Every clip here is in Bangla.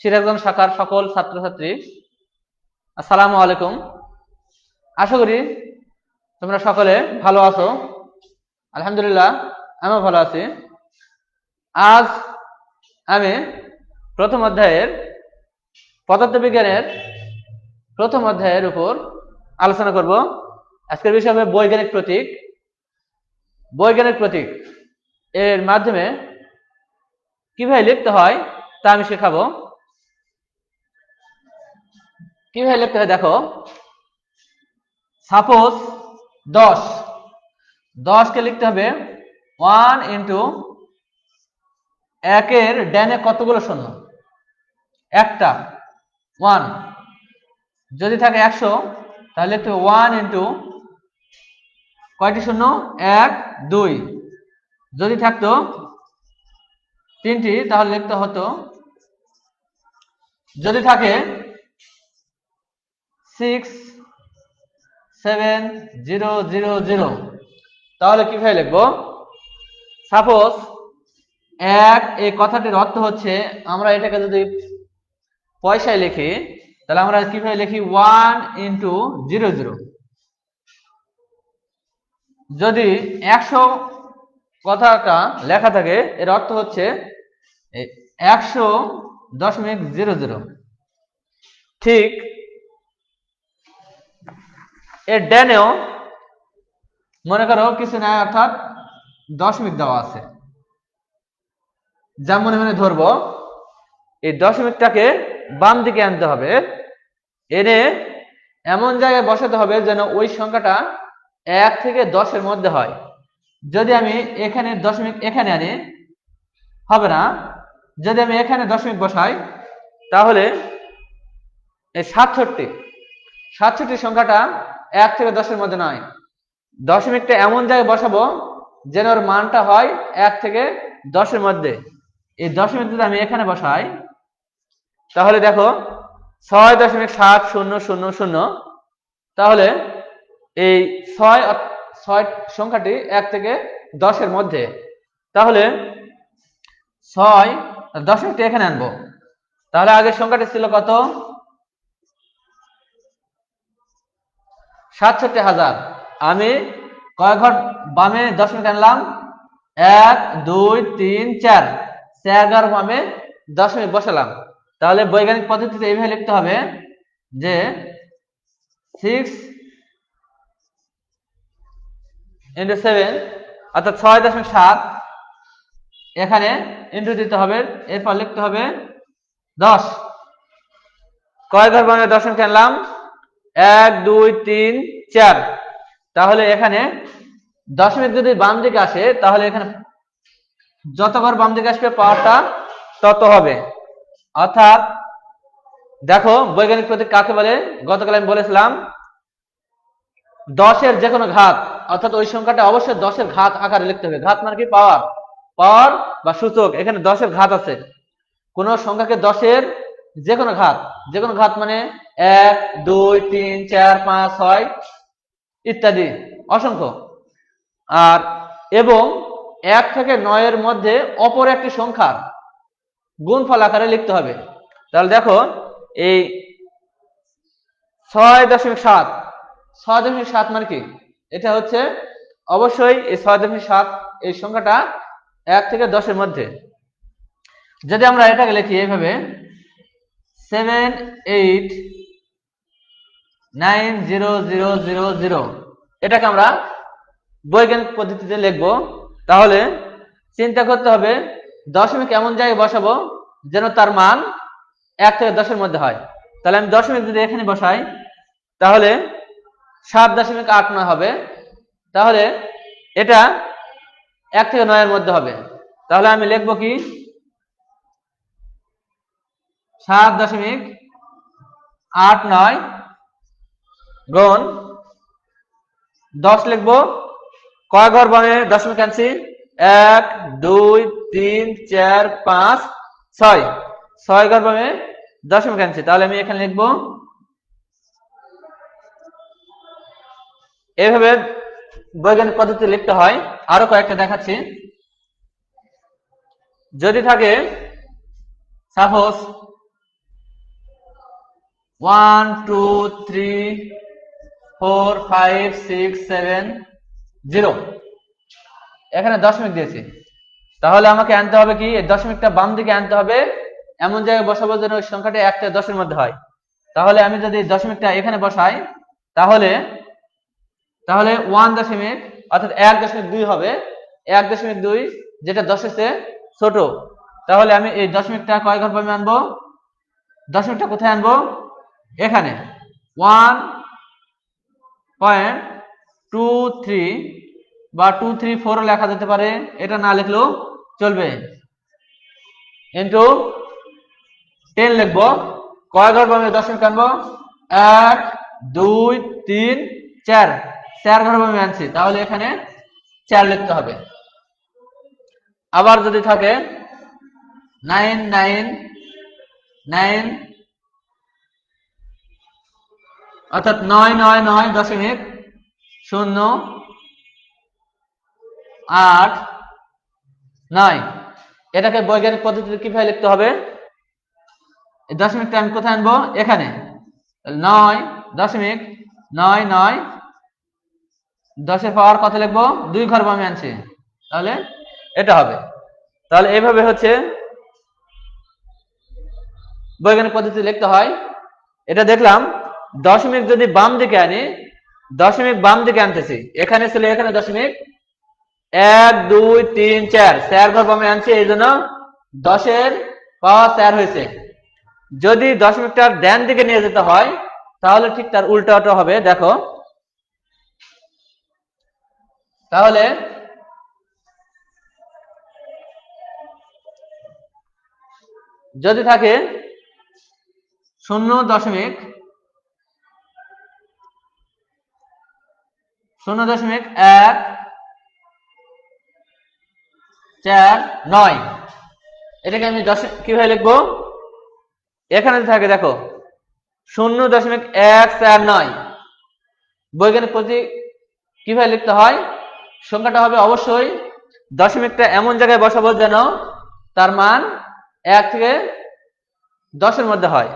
সিরাজগঞ্জ শাখার সকল ছাত্রছাত্রী, আসসালামু আলাইকুম। আশা করি তোমরা সকলে ভালো আছো। আলহামদুলিল্লাহ, আমিও ভালো আছি। আজ আমি প্রথম অধ্যায়ের পদার্থবিজ্ঞানের প্রথম অধ্যায়ের উপর আলোচনা করব। আজকের বিষয় হবে বৈজ্ঞানিক প্রতীক। বৈজ্ঞানিক প্রতীক এর মাধ্যমে কীভাবে লিখতে হয়? তা আমি শেখাবো। কীভাবে লিখতে হয় দেখো। সাপোজ দশ। দশকে লিখতে হবে ওয়ান ইন্টু একের ড্যানে কতগুলো শূন্য? একটা। ওয়ান যদি থাকে একশো, তাহলে লিখতে হবে ওয়ান ইন্টু কয়টি শূন্য? এক, দুই। যদি থাকতো তিনটি, তাহলে লিখতে হতো যদি থাকে six seven zero zero zero তাহলে কীভাবে লিখব? সাপোজ এক, এই কথাটির অর্থ হচ্ছে আমরা এটাকে যদি পয়সায় লিখি, তাহলে আমরা কীভাবে লিখি? ওয়ান ইন্টু জিরো জিরো যদি একশো কথাটা লেখা থাকে, এর অর্থ হচ্ছে একশো দশমিক জিরো জিরো। ঠিক, এর ড্যানেও, মনে করো কিছু নাই, অর্থাৎ দশমিক দেওয়া আছে। যা মনে মনে ধরবো, এই দশমিকটাকে বাম দিকে আনতে হবে। এনে এমন জায়গায় বসাতে হবে যেন ওই সংখ্যাটা এক থেকে দশের মধ্যে হয়। যদি আমি এখানে দশমিক এখানে আনি, হবে না? যদি আমি এখানে দশমিক বসাই, তাহলে এই সাতষট্টি সাতষট্টি সংখ্যাটা এক থেকে দশের মধ্যে নয়। দশমিকটা এমন জায়গায় বসাবো যেন ওর মানটা হয় এক থেকে দশের মধ্যে। এই দশমিক যদি আমি এখানে বসাই, তাহলে দেখো, ছয় দশমিক সাত শূন্য শূন্য শূন্য, তাহলে এই ছয় ছয় সংখ্যাটি এক থেকে দশের মধ্যে। তাহলে ছয় দশমিকটি এখানে আনব। তাহলে আগের সংখ্যাটা ছিল কত? সাতষট্টি হাজার। আমি কয় ঘর বামে দশমিক আনলাম? এক, দুই, তিন, চার। চার ঘর বামে দশমিক বসালাম। তাহলে বৈজ্ঞানিক পদ্ধতিতে এইভাবে লিখতে হবে যে সিক্স ইন্টু সেভেন অর্থাৎ ছয় দশমিক সাত এখানে ইন্টু দিতে হবে, এরপর লিখতে হবে দশ। কয় ঘর বামে দশমিক আনলাম এক, দুই, তিন, চার। তাহলে এখানে দশমিক যদি বাম দিকে আসে, তাহলে এখানে যত ঘর বাম দিকে আসবে, পাওয়ারটা তত হবে। অর্থাৎ দেখো, বৈজ্ঞানিক প্রতীক কাকে বলে? গতকাল আমি বলেছিলাম, দশের যে কোনো ঘাত, অর্থাৎ ওই সংখ্যাটা অবশ্যই দশের ঘাত আকারে লিখতে হবে। ঘাত মানে কি? পাওয়ার। পাওয়ার বা সূচক, এখানে দশের ঘাত আছে। কোন সংখ্যাকে দশের যে কোনো ঘাত যে কোনো ঘাত মানে এক, দুই, তিন, চার, পাঁচ, ছয় ইত্যাদি, অসংখ্য। আর এবং এক থেকে নয়ের মধ্যে অপর একটি সংখ্যার গুণফল আকারে লিখতে হবে। তাহলে দেখো, এই ছয় দশমিক সাত, ছয় দশমিক সাত মানে কি? এটা হচ্ছে অবশ্যই এই ছয় দশমিক সাত এই সংখ্যাটা এক থেকে দশের মধ্যে। যদি আমরা এটাকে লিখি এইভাবে seven eight nine zero zero zero zero এটাকে আমরা বৈজ্ঞানিক পদ্ধতিতে লিখব। তাহলে চিন্তা করতে হবে, দশমিক এমন জায়গায় বসাবো যেন তার মান এক থেকে দশের মধ্যে হয়। তাহলে আমি দশমিক যদি এখানে বসাই, তাহলে সাত দশমিক আট নয় হবে। তাহলে এটা এক থেকে নয়ের মধ্যে হবে। তাহলে আমি লিখব কি? সাত দশমিক আট নয় গুণ দশ লিখব। কয় ঘর বামে দশমিক আনছি। এক, দুই, তিন, চার, পাঁচ, ছয়। ছয় ঘর বামে দশমিক আনছি। তাহলে আমি এখানে লিখব। এভাবে বৈজ্ঞানিক পদ্ধতি লিখতে হয়। আরও কয়েকটা দেখাচ্ছি। যদি থাকে, suppose one two three four five six seven zero এখানে দশমিক দিয়েছি। তাহলে আমাকে আনতে হবে কি? দশমিকটা বাম দিকে আনতে হবে। এমন জায়গায় বসাবো যেন ওই সংখ্যাটা একটা দশের মধ্যে হয়। তাহলে আমি যদি দশমিকটা এখানে বসাই, তাহলে তাহলে ওয়ান দশমিক অর্থাৎ এক দশমিক দুই হবে। এক দশমিক দুই, যেটা দশের চেয়ে ছোট। তাহলে আমি এই দশমিকটা কয় ঘর পাবে আনব? দশমিকটা কোথায় আনব? এখানে। ওয়ান পয়েন্ট টু থ্রি বা টু থ্রি ফোর লেখা যেতে পারে। এটা না লিখলেও চলবে। ইন্টু টেন লিখব। কয় ঘর পাবে দশমিক আনব? এক, দুই, তিন চার চার ঘর পাবে আনছি, তাহলে এখানে চার লিখতে হবে। আবার যদি থাকে, নাইন নাইন নাইন, অর্থাৎ নয় নয় নয় দশমিক শূন্য, আট, নয়। এটাকে বৈজ্ঞানিক পদ্ধতিতে কীভাবে লিখতে হবে? দশমিকটা আমি কোথায় আনব? এখানে। নয় দশমিক নয় নয় দশের পাওয়ার কত লিখব? দুই ঘর বামে আনছি। তাহলে এটা হবে। তাহলে এইভাবে হচ্ছে বৈজ্ঞানিক পদ্ধতি লিখতে হয়। এটা দেখলাম, দশমিক যদি বাম দিকে আনি, দশমিক বাম দিকে আনতেছি। এখানে ছিল, এখানে দশমিক। এক, দুই, তিন, চার। চার ঘর বামে আনছি, এই জন্য দশের পাওয়ার চার হয়েছে। যদি দশমিকটার ড্যান দিকে নিয়ে যেতে হয়, তাহলে ঠিক তার উল্টাটা হবে। দেখো তাহলে যদি থাকে শূন্য দশমিক শূন্য দশমিক এক চার নয়। এটাকে আমি দশ কীভাবে লিখব? এখানে থাকে, দেখো, শূন্য দশমিক এক চার নয়। বৈজ্ঞানিক পদ্ধতি কীভাবে লিখতে হয়? সংখ্যাটা হবে অবশ্যই দশমিকটা এমন জায়গায় বসাবো যেন তার মান এক থেকে দশের মধ্যে হয়।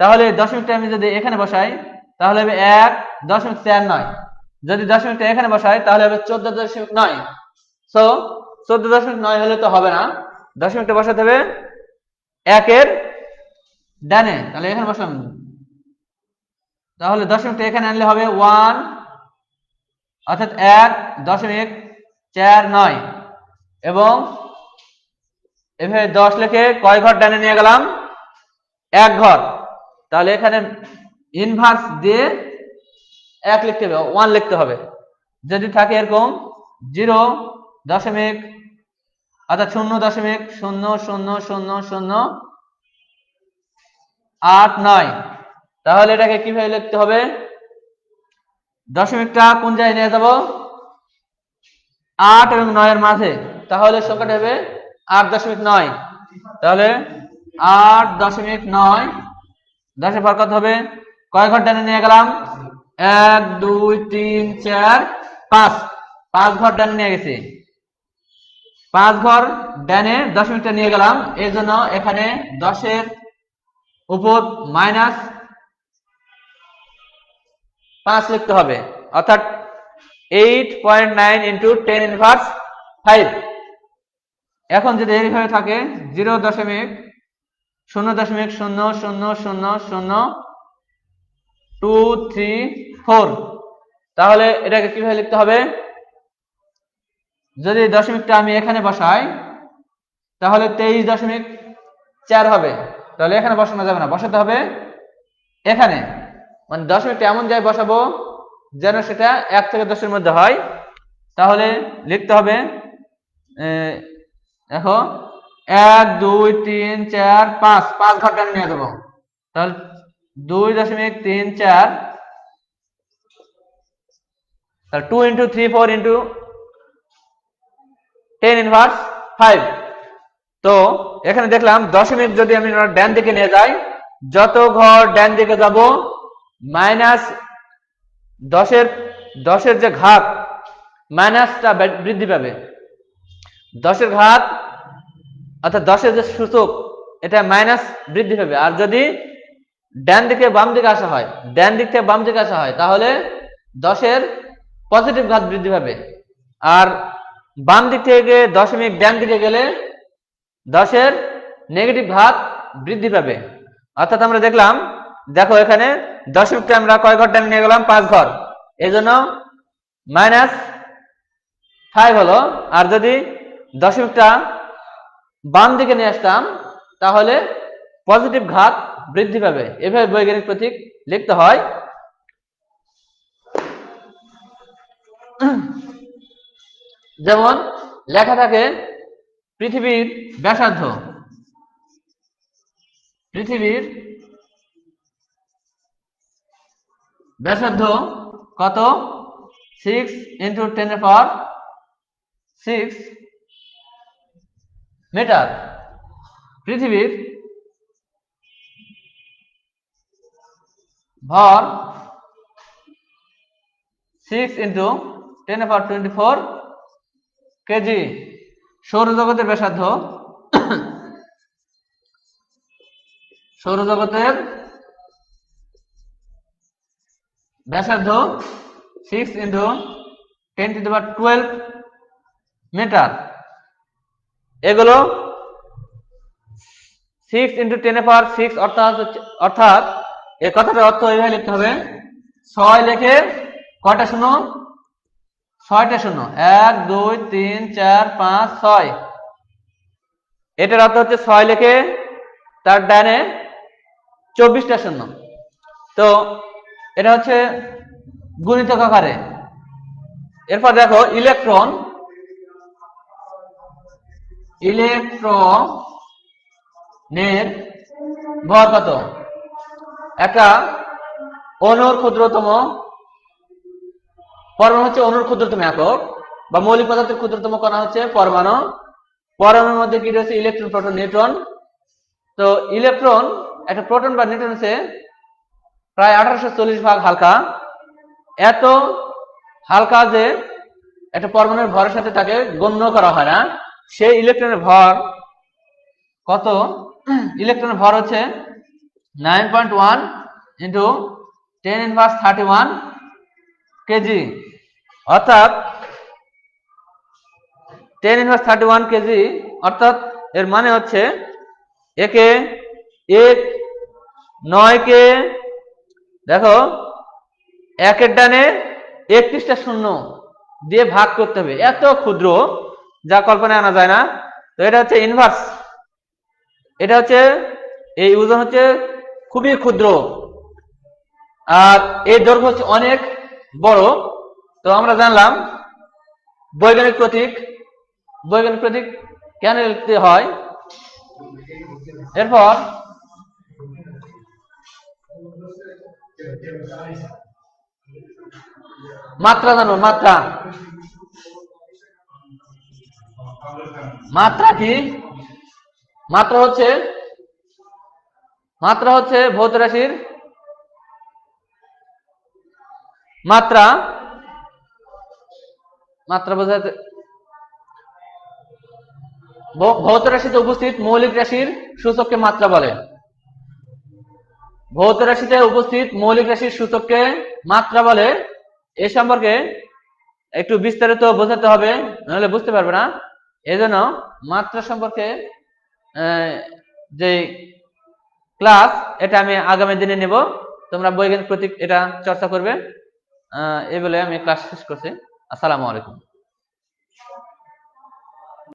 তাহলে দশমিকটা আমি যদি এখানে বসাই, তাহলে হবে এক, দশমিক চার নয়। যদি দশমিকটা এখানে বসাই, তাহলে হবে চোদ্দ দশমিক নয়। সো চোদ্দ দশমিক নয় হলে তো হবে না। দশমিকটা বসাতে হবে একের ডানে। তাহলে এখানে বসলাম। তাহলে দশমিকটা এখানে আনলে হবে ওয়ান অর্থাৎ এক, দশমিক চার নয়। এবং এভাবে দশ লিখে কয় ঘর ডানে নিয়ে গেলাম? এক ঘর। তাহলে এখানে ইনভার্স দিয়ে এক লিখতে হবে ওয়ান লিখতে হবে। যদি থাকে এরকম জিরো দশমিক, অর্থাৎ শূন্য দশমিক শূন্য শূন্য শূন্য শূন্য, আট, নয়। তাহলে এটাকে কীভাবে লিখতে হবে? দশমিকটা কোন জায়গায় নিয়ে যাব? আট এবং নয়ের মাঝে। তাহলে সংখ্যাটা হবে আট দশমিক নয়। তাহলে আট দশমিক নয়। দশের পর কত হবে? কয় ঘর নিয়ে গেলাম? এক, দুই, তিন, চার, পাঁচ। পাঁচ ঘর ডানে নিয়ে গেছি। পাঁচ ঘর ডানে দশমিকটা নিয়ে গেলাম। এই জন্য এখানে দশের উপর মাইনাস পাঁচ লিখতে হবে। অর্থাৎ eight point nine into ten inverse five এখন যদি এইভাবে থাকে জিরো দশমিক শূন্য দশমিক শূন্য শূন্য শূন্য শূন্য টু থ্রি ফোর তাহলে এটাকে কীভাবে লিখতে হবে? যদি দশমিকটা আমি এখানে বসাই, তাহলে তেইশ দশমিক চার হবে। তাহলে এখানে বসানো যাবে না, বসাতে হবে এখানে। মানে দশমিকটা এমন জায়গায় বসাবো যেন সেটা এক থেকে দশের মধ্যে হয়। তাহলে লিখতে হবে দেখো, এক, দুই, তিন, চার, পাঁচ পাঁচ ঘর টানে নিয়ে দেবো তাহলে দুই দশমিক তিন চার, তাহলে two into three four into ten inverse five তো এখানে দেখলাম দশমিক যদি আমি ডান দিকে নিয়ে যাই, যত ঘর ডান দিকে যাব মাইনাস দশের দশের যে ঘাত, মাইনাসটা বৃদ্ধি পাবে। দশের ঘাত, অর্থাৎ দশের যে সূচক, এটা মাইনাস বৃদ্ধি পাবে। আর যদি ডান দিকে বাম দিকে আসা হয়, ডান দিক থেকে বাম দিকে আসা হয়, তাহলে দশের পজিটিভ ঘাত বৃদ্ধি পাবে। আর বাম দিক থেকে দশমিক, ডান দিকে গেলে দশের নেগেটিভ ঘাত বৃদ্ধি পাবে। অর্থাৎ আমরা দেখলাম, দেখো এখানে দশমিকটা আমরা কয় ঘর ডান নিয়ে গেলাম? পাঁচ ঘর। এই জন্য মাইনাস ফাইভ হলো। আর যদি দশমিকটা বাম দিকে নিয়ে আসতাম, তাহলে পজিটিভ ঘাত বৃদ্ধি পাবে। এভাবে বৈজ্ঞানিক প্রতীক লিখতে হয়। যেমন লেখা থাকে পৃথিবীর ব্যাসার্ধ। পৃথিবীর ব্যাসার্ধ কত? সিক্স ইন্টু টেন এর পাওয়ার সিক্স মিটার পৃথিবীর ভর six into ten power twenty four kg সৌরজগতের ব্যাসার্ধ। সৌরজগতের ব্যাসার্ধ six into ten two power twelve metre এগুলো six into ten power six অর্থাৎ অর্থাৎ এই কথাটা অর্থ এইভাবে লিখতে হবে। ছয় লেখে কয়টা শূন্য? ছয়টা শূন্য। এক, দুই, তিন, চার, পাঁচ, ছয়। এটার অর্থ হচ্ছে ছয় লেখে তার ডানে চব্বিশটা শূন্য। তো এটা হচ্ছে গুণিতক আকারে। এরপর দেখো, ইলেকট্রন। ইলেকট্রনের ভর কত? একটা অনুর ক্ষুদ্রতম, পরমাণু হচ্ছে অনুর ক্ষুদ্রতম একক, বা মৌলিক পদার্থের ক্ষুদ্রতম কণা হচ্ছে পরমাণু। পরমাণুর মধ্যে কি রয়েছে? Electron, proton, neutron. তো ইলেকট্রন, একটা প্রোটন বা নিউট্রন হচ্ছে প্রায় আঠারোশো চল্লিশ ভাগ হালকা। এত হালকা যে একটা পরমাণুর ভরের সাথে তাকে গণ্য করা হয় না। সেই ইলেকট্রনের ভর কত? ইলেকট্রনের ভর হচ্ছে nine point one into ten inverse thirty one kg. অর্থাৎ ten inverse thirty one kg, অর্থাৎ এর মানে হচ্ছে একে এক, নয়কে দেখো, একের ডানে একত্রিশটা শূন্য দিয়ে ভাগ করতে হবে। এত ক্ষুদ্র, যা কল্পনায় আনা যায় না। তো এটা হচ্ছে ইনভার্স এটা হচ্ছে, এই ওজন হচ্ছে খুবই ক্ষুদ্র। আর এই দৈর্ঘ্য হচ্ছে অনেক বড়। তো আমরা জানলাম, বৈজ্ঞানিক প্রতীক বৈজ্ঞানিক প্রতীক কেন লিখতে হয়? এরপর মাত্রা জানো, মাত্রা। মাত্রা কি? মাত্রা হচ্ছে মাত্রা হচ্ছে ভৌত রাশির মাত্রা। মাত্রা বোঝাতে ভৌত রাশিতে উপস্থিত মৌলিক রাশির সূচককে মাত্রা বলে। ভৌত রাশিতে উপস্থিত মৌলিক রাশির সূচককে মাত্রা বলে। এ সম্পর্কে একটু বিস্তারিত বোঝাতে হবে, নাহলে বুঝতে পারবে না। এজন্য মাত্রা সম্পর্কে যে ক্লাস, এটা আমি আগামী দিনে নেব। তোমরা বৈজ্ঞানিক প্রতীক এটা চর্চা করবে। এই বলে আমি ক্লাস শেষ করছি। আসসালামু আলাইকুম।